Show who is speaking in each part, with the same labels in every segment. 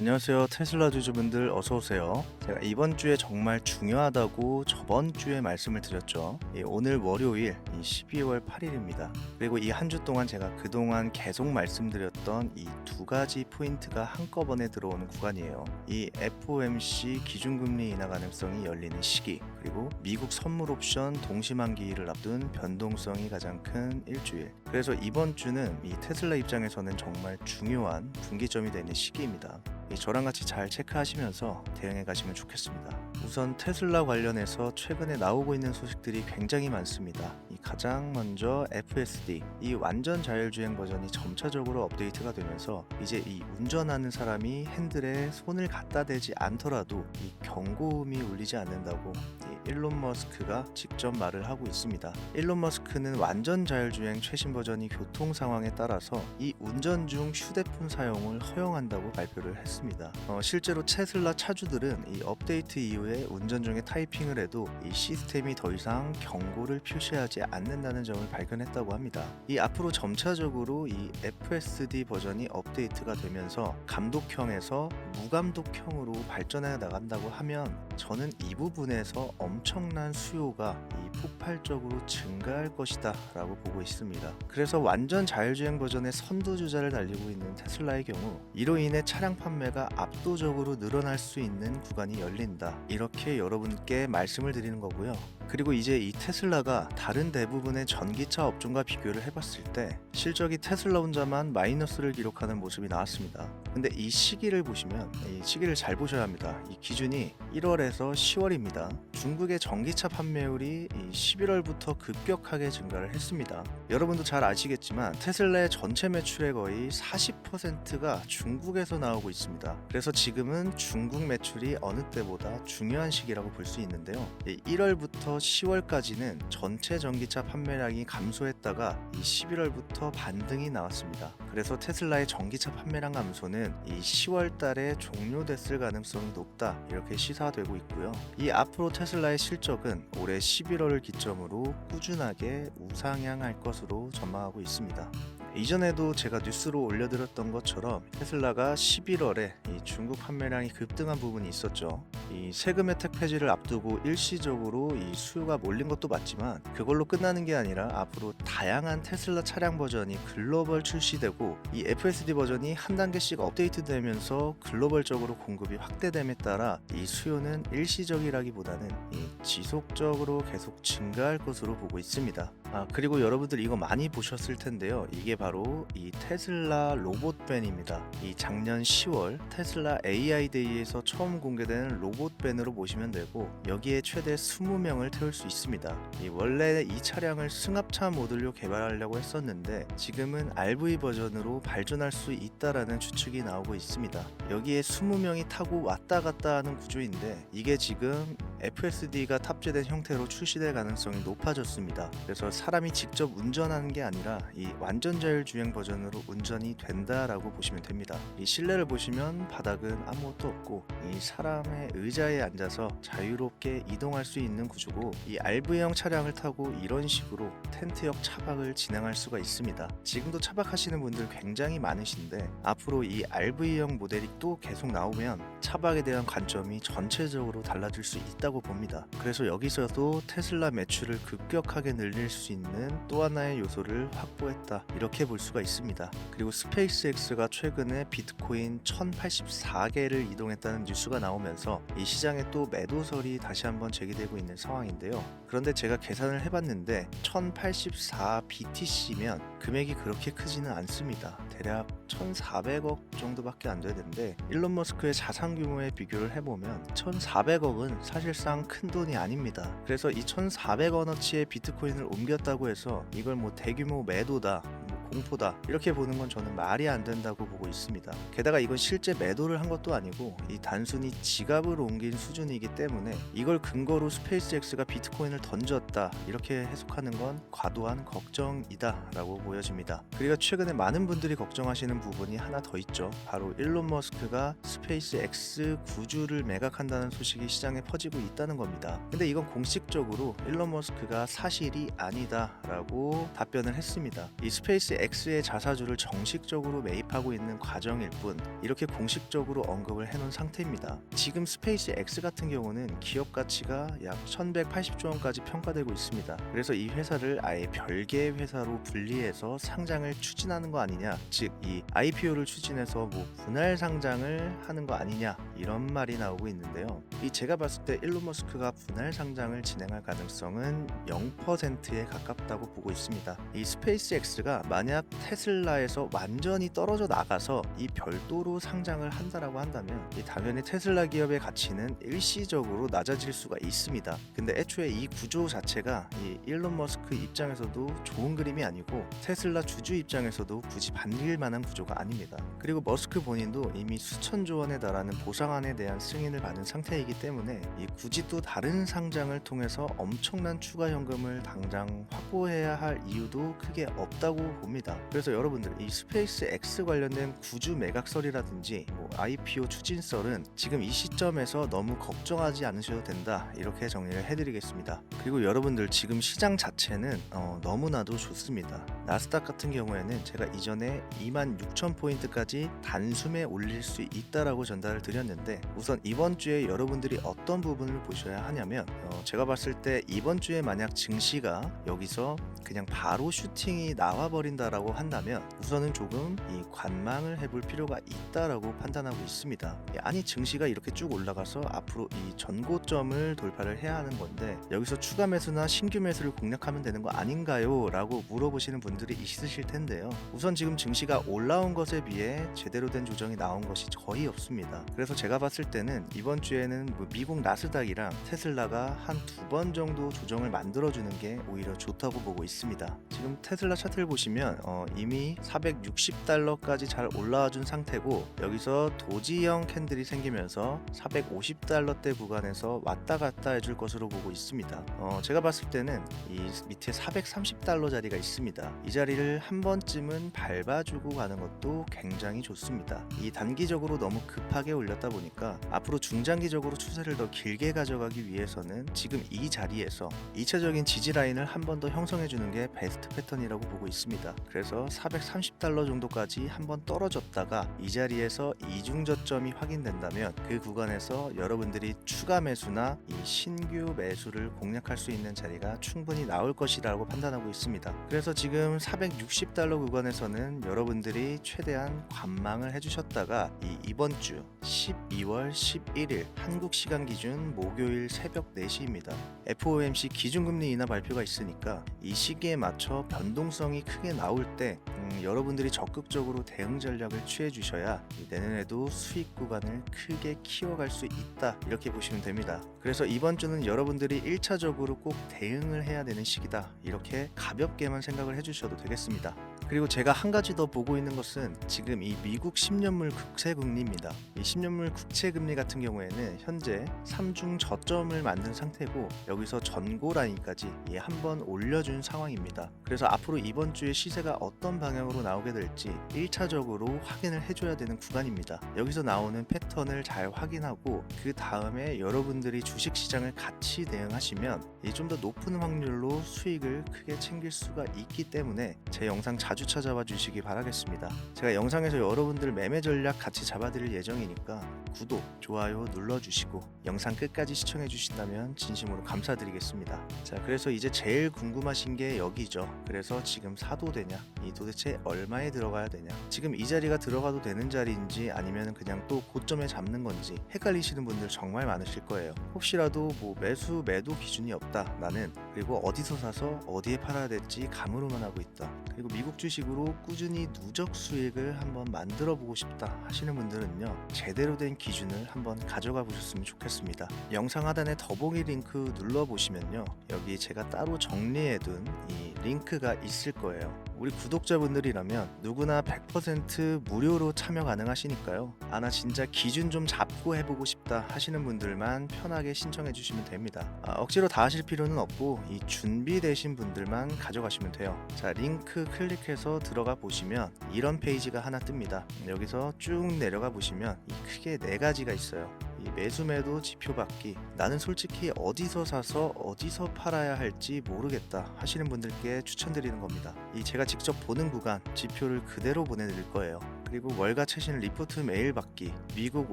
Speaker 1: 안녕하세요. 테슬라 주주분들 어서오세요. 제가 이번 주에 정말 중요하다고 저번 주에 말씀을 드렸죠. 예, 오늘 월요일 이 12월 8일입니다. 그리고 이 한 주 동안 제가 그동안 계속 말씀드렸던 이 두 가지 포인트가 한꺼번에 들어오는 구간이에요. 이 FOMC 기준금리 인하 가능성이 열리는 시기 그리고 미국 선물 옵션 동시만기일을 앞둔 변동성이 가장 큰 일주일. 그래서 이번 주는 이 테슬라 입장에서는 정말 중요한 분기점이 되는 시기입니다. 이 저랑 같이 잘 체크하시면서 대응해 가시면 좋겠습니다. 우선 테슬라 관련해서 최근에 나오고 있는 소식들이 굉장히 많습니다. 이 가장 먼저 FSD, 이 완전 자율주행 버전이 점차적으로 업데이트가 되면서 이제 이 운전하는 사람이 핸들에 손을 갖다 대지 않더라도 이 경고음이 울리지 않는다고 이 일론 머스크가 직접 말을 하고 있습니다. 일론 머스크는 완전 자율주행 최신 버전이 교통 상황에 따라서 이 운전 중 휴대폰 사용을 허용한다고 발표를 했습니다. 어, 실제로 테슬라 차주들은 이 업데이트 이후에 운전 중에 타이핑을 해도 이 시스템이 더 이상 경고를 표시하지 않는다는 점을 발견했다고 합니다. 이 앞으로 점차적으로 이 FSD 버전이 업데이트가 되면서 감독형에서 무감독형으로 발전해 나간다고 하면 저는 이 부분에서 엄청난 수요가 이 폭발적으로 증가할 것이다 라고 보고 있습니다. 그래서 완전 자율주행 버전의 선두주자를 달리고 있는 테슬라의 경우 이로 인해 차량 판매가 압도적으로 늘어날 수 있는 구간이 열린다. 이렇게 여러분께 말씀을 드리는 거고요. 그리고 이제 이 테슬라가 다른 대부분의 전기차 업종과 비교를 해봤을 때 실적이 테슬라 혼자만 마이너스를 기록하는 모습이 나왔습니다. 근데 이 시기를 보시면 이 시기를 잘 보셔야 합니다. 이 기준이 1월에서 10월입니다. 중국의 전기차 판매율이 이 11월부터 급격하게 증가를 했습니다. 여러분도 잘 아시겠지만 테슬라의 전체 매출의 거의 40%가 중국에서 나오고 있습니다. 그래서 지금은 중국 매출이 어느 때보다 중요한 시기라고 볼 수 있는데요. 이 1월부터 10월까지는 전체 전기차 판매량이 감소했다가 이 11월부터 반등이 나왔습니다. 그래서 테슬라의 전기차 판매량 감소는 이 10월 달에 종료됐을 가능성이 높다 이렇게 시사되고 있고요. 이 앞으로 테슬라의 실적은 올해 11월을 기점으로 꾸준하게 우상향할 것으로 전망하고 있습니다. 이전에도 제가 뉴스로 올려드렸던 것처럼 테슬라가 11월에 이 중국 판매량이 급등한 부분이 있었죠. 이 세금 혜택 폐지를 앞두고 일시적으로 이 수요가 몰린 것도 맞지만 그걸로 끝나는 게 아니라 앞으로 다양한 테슬라 차량 버전이 글로벌 출시되고 이 FSD 버전이 한 단계씩 업데이트되면서 글로벌적으로 공급이 확대됨에 따라 이 수요는 일시적이라기보다는 이 지속적으로 계속 증가할 것으로 보고 있습니다. 아 그리고 여러분들 이거 많이 보셨을 텐데요. 이게 바로 이 테슬라 로봇밴입니다. 이 작년 10월 테슬라 AI 데이에서 처음 공개된 로봇밴으로 보시면 되고 여기에 최대 20명을 태울 수 있습니다. 이 원래 이 차량을 승합차 모듈로 개발하려고 했었는데 지금은 RV 버전으로 발전할 수 있다라는 추측이 나오고 있습니다. 여기에 20명이 타고 왔다 갔다 하는 구조인데 이게 지금 FSD가 탑재된 형태로 출시될 가능성이 높아졌습니다. 그래서 사람이 직접 운전하는 게 아니라 이 완전 자율 주행 버전으로 운전이 된다라고 보시면 됩니다. 이 실내를 보시면 바닥은 아무것도 없고 이 사람의 의자에 앉아서 자유롭게 이동할 수 있는 구조고 이 RV형 차량을 타고 이런 식으로 텐트역 차박을 진행할 수가 있습니다. 지금도 차박하시는 분들 굉장히 많으신데 앞으로 이 RV형 모델이 또 계속 나오면 차박에 대한 관점이 전체적으로 달라질 수 있다고 봅니다. 그래서 여기서도 테슬라 매출을 급격하게 늘릴 수 있는 또 하나의 요소를 확보했다. 이렇게 볼 수가 있습니다. 그리고 스페이스X가 최근에 비트코인 1084개를 이동했다는 뉴스가 나오면서 이 시장에 또 매도설이 다시 한번 제기되고 있는 상황인데요. 그런데 제가 계산을 해봤는데 1084 BTC면 금액이 그렇게 크지는 않습니다. 대략 1,400억 정도밖에 안 되는데 일론 머스크의 자산 규모에 비교를 해보면 1,400억은 사실 상 큰 돈이 아닙니다. 그래서 이 1,400원어치의 비트코인을 옮겼다고 해서 이걸 뭐 대규모 매도다, 뭐 공포다 이렇게 보는 건 저는 말이 안 된다고 보고 있습니다. 게다가 이건 실제 매도를 한 것도 아니고 이 단순히 지갑을 옮긴 수준이기 때문에 이걸 근거로 스페이스X가 비트코인을 던졌다 이렇게 해석하는 건 과도한 걱정이다라고 보여집니다. 그리고 최근에 많은 분들이 걱정하시는 부분이 하나 더 있죠. 바로 일론 머스크가 스페이스X 구주를 매각한다는 소식이 시장에 퍼지고 있다는 겁니다. 근데 이건 공식적으로 일론 머스크가 사실이 아니다라고 답변을 했습니다. 이 스페이스 X의 자사주를 정식적으로 매입하고 있는 과정일 뿐 이렇게 공식적으로 언급을 해놓은 상태입니다. 지금 스페이스 X 같은 경우는 기업 가치가 약 1180조 원까지 평가되고 있습니다. 그래서 이 회사를 아예 별개의 회사로 분리해서 상장을 추진하는 거 아니냐, 즉 이 IPO를 추진해서 뭐 분할 상장을 하는 거 아니냐 이런 말이 나오고 있는데요. 이 제가 봤을 때 일론 머스크가 분할 상장을 진행할 가능성은 0%에 가깝다고 보고 있습니다. 이 스페이스 X가 만약 테슬라에서 완전히 떨어져 나가서 이 별도로 상장을 한다라고 한다면 이 당연히 테슬라 기업의 가치는 일시적으로 낮아질 수가 있습니다. 근데 애초에 이 구조 자체가 이 일론 머스크 입장에서도 좋은 그림이 아니고 테슬라 주주 입장에서도 굳이 반길 만한 구조가 아닙니다. 그리고 머스크 본인도 이미 수천조 원에 달하는 보상안에 대한 승인을 받은 상태이기 때문에 이 굳이 또 다른 상장을 통해서 엄청난 추가 현금을 당장 확보해야 할 이유도 크게 없다고 봅 니다. 그래서 여러분들 이 스페이스 X 관련된 구주 매각설이라든지 뭐 IPO 추진설은 지금 이 시점에서 너무 걱정하지 않으셔도 된다 이렇게 정리를 해드리겠습니다. 그리고 여러분들 지금 시장 자체는 어, 너무나도 좋습니다. 나스닥 같은 경우에는 제가 이전에 26,000포인트까지 단숨에 올릴 수 있다라고 전달을 드렸는데 우선 이번 주에 여러분들이 어떤 부분을 보셔야 하냐면 어, 제가 봤을 때 이번 주에 만약 증시가 여기서 그냥 바로 슈팅이 나와 버린다 라고 한다면 우선은 조금 이 관망을 해볼 필요가 있다라고 판단하고 있습니다. 예, 아니 증시가 이렇게 쭉 올라가서 앞으로 이 전고점을 돌파를 해야 하는 건데 여기서 추가 매수나 신규 매수를 공략하면 되는 거 아닌가요? 라고 물어보시는 분들이 있으실 텐데요. 우선 지금 증시가 올라온 것에 비해 제대로 된 조정이 나온 것이 거의 없습니다. 그래서 제가 봤을 때는 이번 주에는 뭐 미국 나스닥이랑 테슬라가 한 두 번 정도 조정을 만들어주는 게 오히려 좋다고 보고 있습니다. 지금 테슬라 차트를 보시면 어, 이미 460달러까지 잘 올라와 준 상태고 여기서 도지형 캔들이 생기면서 450달러대 구간에서 왔다 갔다 해줄 것으로 보고 있습니다. 어, 제가 봤을 때는 이 밑에 430달러 자리가 있습니다. 이 자리를 한 번쯤은 밟아주고 가는 것도 굉장히 좋습니다. 이 단기적으로 너무 급하게 올렸다 보니까 앞으로 중장기적으로 추세를 더 길게 가져가기 위해서는 지금 이 자리에서 2차적인 지지 라인을 한 번 더 형성해 주는 게 베스트 패턴이라고 보고 있습니다. 그래서 430달러 정도까지 한번 떨어졌다가 이 자리에서 이중 저점이 확인된다면 그 구간에서 여러분들이 추가 매수나 이 신규 매수를 공략할 수 있는 자리가 충분히 나올 것이라고 판단하고 있습니다. 그래서 지금 460달러 구간에서는 여러분들이 최대한 관망을 해주셨다가 이 이번 주 12월 11일 한국 시간 기준 목요일 새벽 4시입니다. FOMC 기준금리 인하 발표가 있으니까 이 시기에 맞춰 변동성이 크게 나올 때 음, 여러분들이 적극적으로 대응 전략을 취해 주셔야 내년에도 수익 구간을 크게 키워갈 수 있다 이렇게 보시면 됩니다. 그래서 이번 주는 여러분들이 1차적으로 꼭 대응을 해야 되는 시기다 이렇게 가볍게만 생각을 해주셔도 되겠습니다. 그리고 제가 한 가지 더 보고 있는 것은 지금 이 미국 10년물 국채 금리입니다. 이 10년물 국채 금리 같은 경우에는 현재 3중 저점을 만든 상태고 여기서 전고 라인까지 한번 올려준 상황입니다. 그래서 앞으로 이번 주에 시세가 어떤 방향으로 나오게 될지 1차적으로 확인을 해줘야 되는 구간입니다. 여기서 나오는 패턴을 잘 확인하고 그 다음에 여러분들이 주식 시장을 같이 대응하시면 좀 더 높은 확률로 수익을 크게 챙길 수가 있기 때문에 제 영상 자주 찾아와 주시기 바라겠습니다. 제가 영상에서 여러분들 매매 전략 같이 잡아드릴 예정이니까 구독, 좋아요 눌러주시고 영상 끝까지 시청해 주신다면 진심으로 감사드리겠습니다. 자, 그래서 이제 제일 궁금하신 게 여기죠. 그래서 지금 사도 되냐? 이 도대체 얼마에 들어가야 되냐? 지금 이 자리가 들어가도 되는 자리인지 아니면 그냥 또 고점에 잡는 건지 헷갈리시는 분들 정말 많으실 거예요. 혹시라도 뭐 매수 매도 기준이 없다. 나는 그리고 어디서 사서 어디에 팔아야 될지 감으로만 하고 있다. 그리고 미국 주 식으로 꾸준히 누적 수익을 한번 만들어 보고 싶다 하시는 분들은요. 제대로 된 기준을 한번 가져가 보셨으면 좋겠습니다. 영상 하단에 더보기 링크 눌러 보시면요. 여기 제가 따로 정리해 둔 이 링크가 있을 거예요. 우리 구독자분들이라면 누구나 100% 무료로 참여 가능하시니까요. 아, 나 진짜 기준 좀 잡고 해보고 싶다 하시는 분들만 편하게 신청해 주시면 됩니다. 아, 억지로 다 하실 필요는 없고 이 준비되신 분들만 가져가시면 돼요. 자, 링크 클릭해서 들어가 보시면 이런 페이지가 하나 뜹니다. 여기서 쭉 내려가 보시면 이 크게 네 가지가 있어요. 이 매수매도 지표 받기 나는 솔직히 어디서 사서 어디서 팔아야 할지 모르겠다 하시는 분들께 추천드리는 겁니다. 이 제가 직접 보는 구간 지표를 그대로 보내드릴 거예요. 그리고 월가 최신 리포트 메일 받기 미국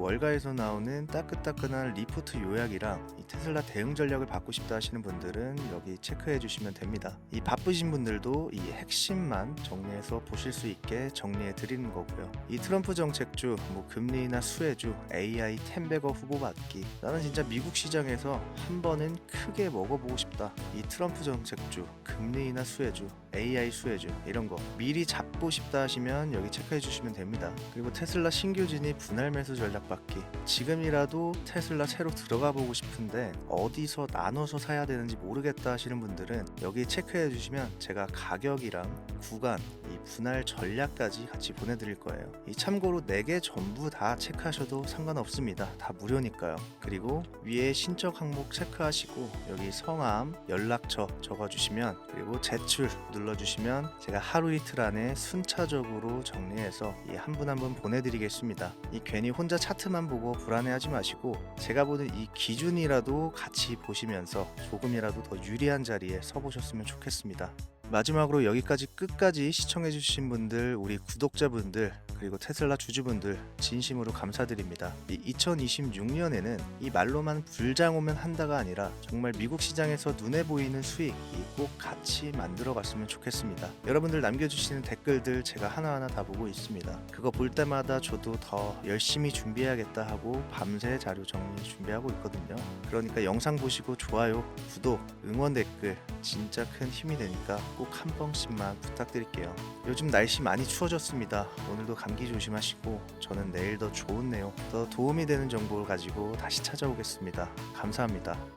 Speaker 1: 월가에서 나오는 따끈따끈한 리포트 요약이랑 이 테슬라 대응 전략을 받고 싶다 하시는 분들은 여기 체크해 주시면 됩니다. 이 바쁘신 분들도 이 핵심만 정리해서 보실 수 있게 정리해 드리는 거고요. 이 트럼프 정책주, 뭐 금리나 수혜주, AI 텐베거 후보 받기. 나는 진짜 미국 시장에서 한 번은 크게 먹어보고 싶다. 이 트럼프 정책주, 금리나 수혜주, AI 수혜주 이런 거 미리 잡고 싶다 하시면 여기 체크해 주시면 됩니다. 그리고 테슬라 신규 진입 분할 매수 전략 받기. 지금이라도 테슬라 새로 들어가 보고 싶은데 어디서 나눠서 사야 되는지 모르겠다 하시는 분들은 여기 체크해 주시면 제가 가격이랑 구간, 이 분할 전략까지 같이 보내드릴 거예요. 이 참고로 4개 전부 다 체크하셔도 상관없습니다. 다 무료니까요. 그리고 위에 신청 항목 체크하시고 여기 성함, 연락처 적어주시면 그리고 제출 눌러주시면 제가 하루 이틀 안에 순차적으로 정리해서 이한분 한 분 보내드리겠습니다. 이 괜히 혼자 차트만 보고 불안해하지 마시고 제가 보는 이 기준이라도 같이 보시면서 조금이라도 더 유리한 자리에 서보셨으면 좋겠습니다. 마지막으로 여기까지 끝까지 시청해주신 분들, 우리 구독자분들, 그리고 테슬라 주주분들 진심으로 감사드립니다. 이 2026년에는 이 말로만 불장 오면 한다가 아니라 정말 미국 시장에서 눈에 보이는 수익 이 꼭 같이 만들어 갔으면 좋겠습니다. 여러분들 남겨주시는 댓글들 제가 하나하나 다 보고 있습니다. 그거 볼 때마다 저도 더 열심히 준비해야겠다 하고 밤새 자료 정리 준비하고 있거든요. 그러니까 영상 보시고 좋아요, 구독, 응원 댓글 진짜 큰 힘이 되니까 꼭 한 번씩만 부탁드릴게요. 요즘 날씨 많이 추워졌습니다. 오늘도 감기 조심하시고 저는 내일 더 좋은 내용, 더 도움이 되는 정보를 가지고 다시 찾아오겠습니다. 감사합니다.